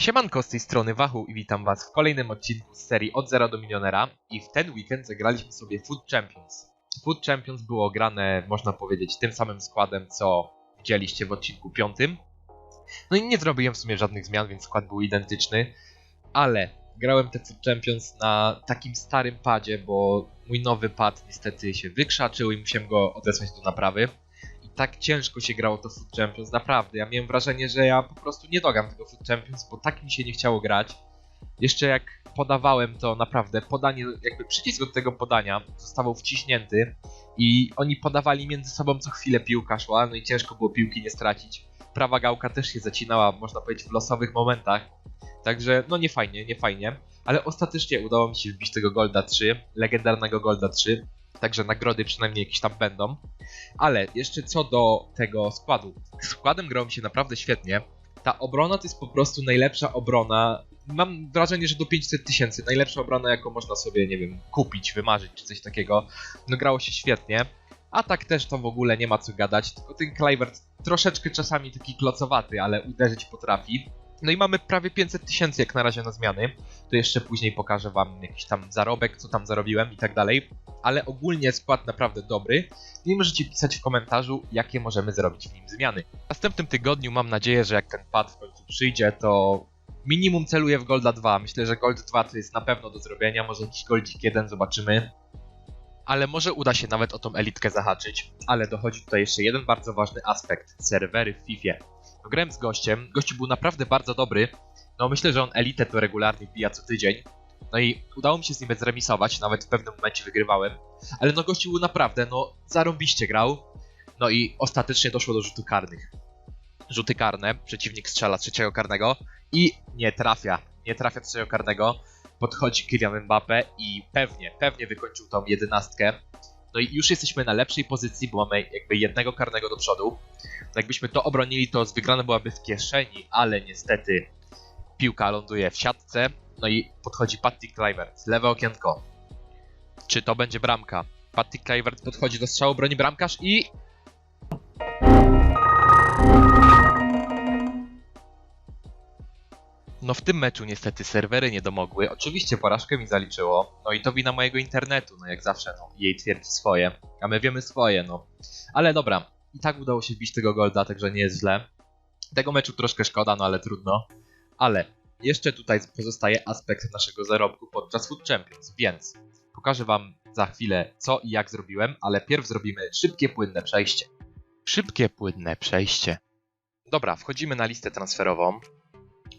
Siemanko z tej strony Wachu i witam was w kolejnym odcinku z serii Od Zera do Milionera i w ten weekend zagraliśmy sobie Food Champions. Food Champions było grane, można powiedzieć, tym samym składem, co widzieliście w odcinku piątym. No i nie zrobiłem w sumie żadnych zmian, więc skład był identyczny, ale grałem te Food Champions na takim starym padzie, bo mój nowy pad niestety się wykrzaczył i musiałem go odesłać do naprawy. Tak ciężko się grało to Food Champions, naprawdę. Ja miałem wrażenie, że ja po prostu nie dogam tego Food Champions, bo tak mi się nie chciało grać. Jeszcze jak podawałem to naprawdę, podanie, jakby przycisk od tego podania zostawał wciśnięty i oni podawali między sobą co chwilę piłka szła, no i ciężko było piłki nie stracić. Prawa gałka też się zacinała, można powiedzieć, w losowych momentach. Także, no nie fajnie, nie fajnie. Ale ostatecznie udało mi się wbić tego Golda 3, legendarnego Golda 3. Także nagrody przynajmniej jakieś tam będą. Ale jeszcze co do tego składu. Składem grał mi się naprawdę świetnie. Ta obrona to jest po prostu najlepsza obrona. Mam wrażenie, że do 500 tysięcy. Najlepsza obrona, jaką można sobie, nie wiem, kupić, wymarzyć czy coś takiego. No grało się świetnie. A tak też to w ogóle nie ma co gadać. Tylko ten Clivert troszeczkę czasami taki klocowaty, ale uderzyć potrafi. No i mamy prawie 500 tysięcy jak na razie na zmiany. To jeszcze później pokażę wam jakiś tam zarobek, co tam zarobiłem i tak dalej. Ale ogólnie skład naprawdę dobry. I możecie pisać w komentarzu, jakie możemy zrobić w nim zmiany. W następnym tygodniu mam nadzieję, że jak ten pad w końcu przyjdzie, to minimum celuję w Golda 2. Myślę, że Gold 2 to jest na pewno do zrobienia. Może jakiś Goldzik 1 zobaczymy. Ale może uda się nawet o tą elitkę zahaczyć. Ale dochodzi tutaj jeszcze jeden bardzo ważny aspekt. Serwery w FIFA. Grałem z gościem, gościu był naprawdę bardzo dobry. No myślę, że on elitę to regularnie wbija co tydzień. No i udało mi się z nim zremisować, nawet w pewnym momencie wygrywałem. Ale no gościu był naprawdę, no zarąbiście grał. No i ostatecznie doszło do rzutów karnych. Rzuty karne, przeciwnik strzela trzeciego karnego i nie trafia. Nie trafia trzeciego karnego. Podchodzi Kylian Mbappe i pewnie, pewnie wykończył tą jedenastkę. No i już jesteśmy na lepszej pozycji, bo mamy jakby jednego karnego do przodu. No jakbyśmy to obronili, to wygrana byłaby w kieszeni, ale niestety piłka ląduje w siatce. No i podchodzi Patty Kluivert, lewe okienko. Czy to będzie bramka? Patty Kluivert podchodzi do strzału, broni bramkarz i... No w tym meczu niestety serwery nie domogły. Oczywiście porażkę mi zaliczyło. No i to wina mojego internetu, no jak zawsze, no. Jej twierdzi swoje, a my wiemy swoje, no. Ale dobra, i tak udało się wbić tego golda, także nie jest źle. Tego meczu troszkę szkoda, no ale trudno. Ale jeszcze tutaj pozostaje aspekt naszego zarobku podczas Food Champions, więc pokażę wam za chwilę co i jak zrobiłem, ale pierw zrobimy szybkie, płynne przejście. Szybkie, płynne przejście. Dobra, wchodzimy na listę transferową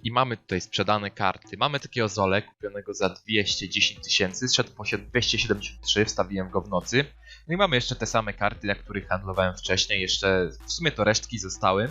i mamy tutaj sprzedane karty. Mamy takiego Zole kupionego za 210 tysięcy, zszedł po 273, wstawiłem go w nocy. No i mamy jeszcze te same karty, na których handlowałem wcześniej, jeszcze w sumie to resztki zostały.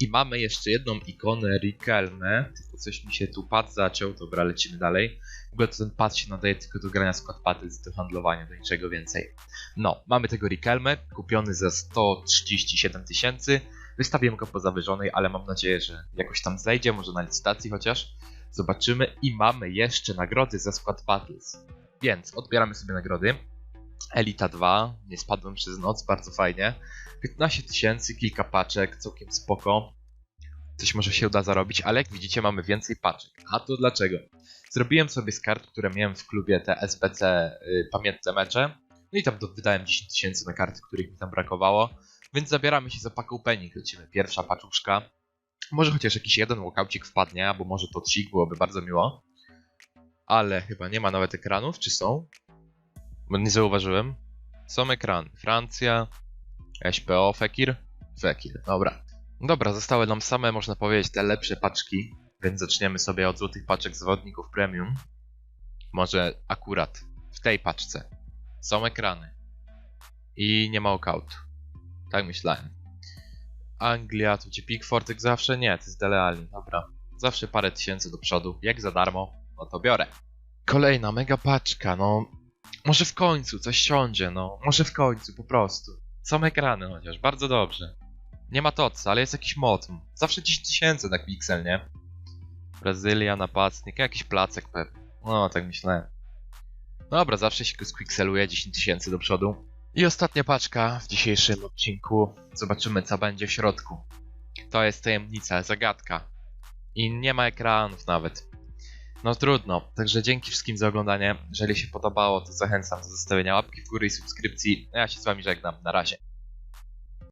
I mamy jeszcze jedną ikonę Rikelme, tylko coś mi się tu pad zaciął, dobra, lecimy dalej. W ogóle to ten pad się nadaje tylko do grania skład paty, do handlowania, do niczego więcej. No, mamy tego Rikelme, kupiony za 137 tysięcy. Wystawiłem go po zawyżonej, ale mam nadzieję, że jakoś tam zejdzie, może na licytacji chociaż. Zobaczymy i mamy jeszcze nagrody za skład Battles. Więc odbieramy sobie nagrody. Elita 2, nie spadłem przez noc, bardzo fajnie. 15 tysięcy, kilka paczek, całkiem spoko. Coś może się uda zarobić, ale jak widzicie mamy więcej paczek. A to dlaczego? Zrobiłem sobie z kart, które miałem w klubie te SBC y, pamiętne mecze. No i tam wydałem 10 tysięcy na karty, których mi tam brakowało. Więc zabieramy się za paką penik, lecimy. Pierwsza paczuszka. Może chociaż jakiś jeden walkoucik wpadnie, albo może to trik, byłoby bardzo miło. Ale chyba nie ma nawet ekranów, czy są? Bo nie zauważyłem. Są ekrany. Francja, SPO, Fekir, Fekir, dobra. Dobra, zostały nam same, można powiedzieć, te lepsze paczki, więc zaczniemy sobie od złotych paczek zawodników premium. Może akurat w tej paczce są ekrany i nie ma walkoutu. Tak myślałem. Anglia, to gdzie Pickford jak zawsze? Nie, to jest Dele Alli, dobra. Zawsze parę tysięcy do przodu, jak za darmo, no to biorę. Kolejna mega paczka, no. Może w końcu coś siądzie, no. Może w końcu, po prostu. Są ekrany chociaż, bardzo dobrze. Nie ma toca, ale jest jakiś mod. Zawsze 10 tysięcy na piksel, nie? Brazylia, napastnik, jakiś placek pewnie. No, tak myślałem. Dobra, zawsze się squixeluje 10 tysięcy do przodu. I ostatnia paczka w dzisiejszym odcinku. Zobaczymy, co będzie w środku. To jest tajemnica, zagadka. I nie ma ekranów nawet. No trudno, także dzięki wszystkim za oglądanie. Jeżeli się podobało, to zachęcam do zostawienia łapki w górę i subskrypcji. Ja się z wami żegnam, na razie.